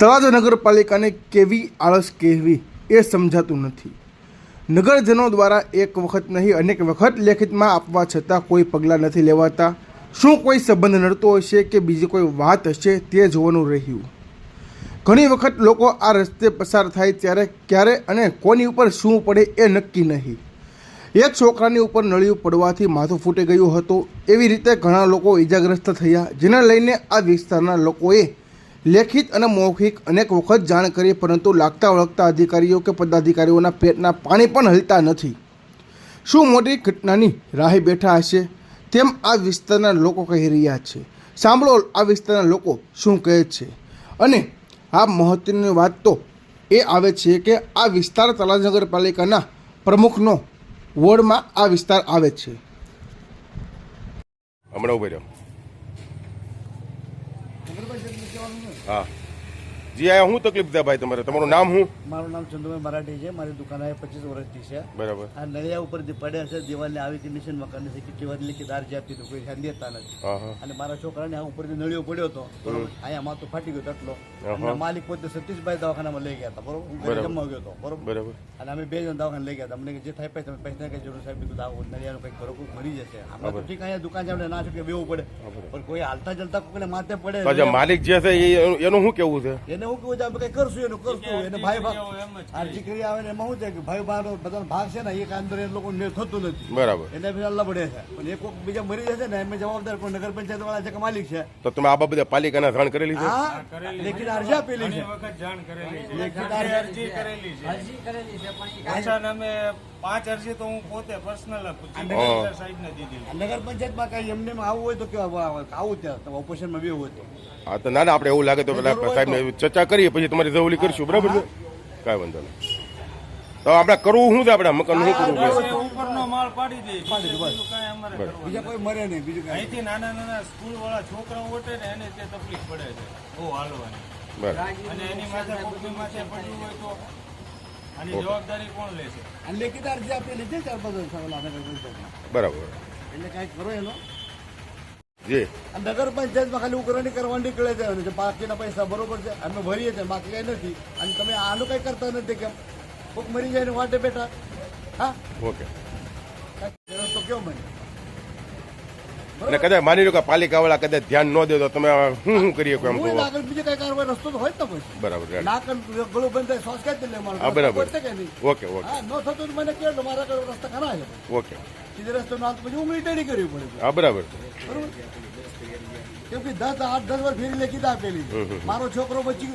તળાજા નગરપાલિકાને કેવી આળસ કહેવી એ સમજાતું નથી. નગરજનો દ્વારા એક વખત નહીં, અનેક વખત લેખિતમાં આપવા છતાં કોઈ પગલાં નથી લેવાતા. શું કોઈ સંબંધ નડતો હશે કે બીજી કોઈ વાત હશે તે જોવાનું રહ્યું. ઘણી વખત લોકો આ રસ્તે પસાર થાય ત્યારે ક્યારે અને કોની ઉપર શું પડે એ નક્કી નહીં. એક છોકરાની ઉપર નળિયું પડવાથી માથું ફૂટી ગયું હતું. એવી રીતે ઘણા લોકો ઈજાગ્રસ્ત થયા, જેને લઈને આ વિસ્તારના લોકોએ લેખિત અને મૌખિક અનેક વખત જાણ કરી, પરંતુ લાગતા વળગતા અધિકારીઓ કે પદાધિકારીઓના પેટના પાણી પણ હલતા નથી. શું મોટી ઘટનાની રાહે બેઠા હશે? તેમ આ વિસ્તારના લોકો કહી રહ્યા છે. સાંભળો, આ વિસ્તારના લોકો શું કહે છે? અને આ મહત્વની વાત તો એ આવે છે કે આ વિસ્તાર તળાજા નગરપાલિકાના પ્રમુખનો વોર્ડમાં આ વિસ્તાર આવે છે. હમણાં ઊભી હા જી આ શું તકલીફ છે ભાઈ તમારે? તમારું નામ શું? મારું નામ ચંદુભાઈ મરાઠી છે. મારી દુકાન હવે પચીસ વર્ષથી છે. બરાબર. આ નળિયા ઉપર જે પડ્યા છે દિવાલને આવી કન્ડિશન મકાન છે કે કેવા લેખિદાર જે આપી તો કોઈ ધ્યાન દેતા નથી. અને મારા છોકરાને આ ઉપર જે નળિયો પડ્યો હતો બરોબર અહીંયા માથું ફાટી ગયો એટલો માલિક પોતે સતીશભાઈ દવાખાનામાં લઈ ગયા હતા બરોબર? જમવા ગયો હતો બરોબર? અને અમે બે જણ દવાખાને લઈ ગયા હતા. અમને જે થાય પછી તમે પૈસા કઈ જરૂર સાહેબ કીધું આવું નળિયાનું કંઈક કરો કોઈ મરી જશે. આપણે તો ઠીક અહીંયા દુકાન છે આપણે ના છૂટકે બેવું પડે. પણ કોઈ હાલતા ચાલતા કોઈને માથે પડે માલિક જે છે એનું શું કેવું છે? એને હું કહું આપણે કઈ કરશું એનું કરશું એને ભાઈ ભાગ. આરજી કરી આવે ને એમાં શું છે કે ભાઈ ભાગ બધા ભાગ છે ને એક અંદર એ લોકો મેળ થતું નથી. બરાબર. એને પછી લબડે છે. પણ એક કોક બીજા મરી જશે ને એમ જવાબદાર કોઈ નગર પંચાયત વાળા છે કે માલિક છે? તો તમે આ બાબતે પાલિકાને જાણ કરેલી છે? લેખિત અરજી આપેલી છે. વખત જાણ કરેલી છે. લેખિત અરજી અરજી કરેલી છે. પાછા અમે પાંચ અરજી તો હું પોતે પર્સનલ સાહેબ ને દીધી. નગર પંચાયતમાં કઈ એમને આવું આવવું હોય તો કેવા આવું ત્યાં તમે ઓપોઝિશનમાં બી હોય તો. હા તો ના ના આપણે એવું લાગે તો પેલા સાહેબને ચર્ચા કરીએ પછી તમારી જવલી કરીશું બરાબર છે? કાંઈ વાંધો નહીં. તો આપણે કરવું શું છે આપણે મકાન શું કરવું છે? ઉપરનો માળ પાડી દે. પાડી દે, બસ. બીજું કાંઈ અમારે કરવું બીજા કોઈ મરે નહીં બીજું અહીંથી નાના નાના સ્કૂલ વાળા છોકરાઓ ઓટે ને એને તે તકલીફ પડે છે. હાલવાની. બરાબર અને એની માથે કોકની માથે પડ્યું હોય તો આની જવાબદારી કોણ લેશે લેખિત અરજી આપેલી છે ચાર પાંચ વર્ષ ઓલા નગર પંચાયતમાં બરાબર. એટલે કાંઈક કરો એનો. નગર પંચાયતમાં ખાલી ઉઘરાણી કરવા નીકળે છે. અને બાકીના પૈસા બરોબર છે. અમે ભરીએ છીએ બાકી કઈ નથી. અને તમે આનું કઈ કરતા નથી કેમ? કોક મરી જાય ને વાટે બેઠા. હા? ઓકે. તો કેવું બને અને કદાચ માની લો કે પાલિકા વાળા કદાચ ધ્યાન ન દે તો તમે શું શું કરીએ એમ બીજો તો બીજે કઈ કારવાઈ રસ્તો તો હોય જ ને બરાબર નાકન નાક ગળું બંધ થાય શ્વાસ ક્યાંથી લે મારો બરાબર. Okay okay. હા ન થતું મને કહો મારા આગળ રસ્તા ખરા છે. ઓકે. સીધે રસ્તો ના પછી હું ટેડી કરવી પડે. હા બરાબર. કેમ કે દસ આઠ દસ વાર ફેરી લેખી આપેલી. છે. મારો છોકરો બચી ગયો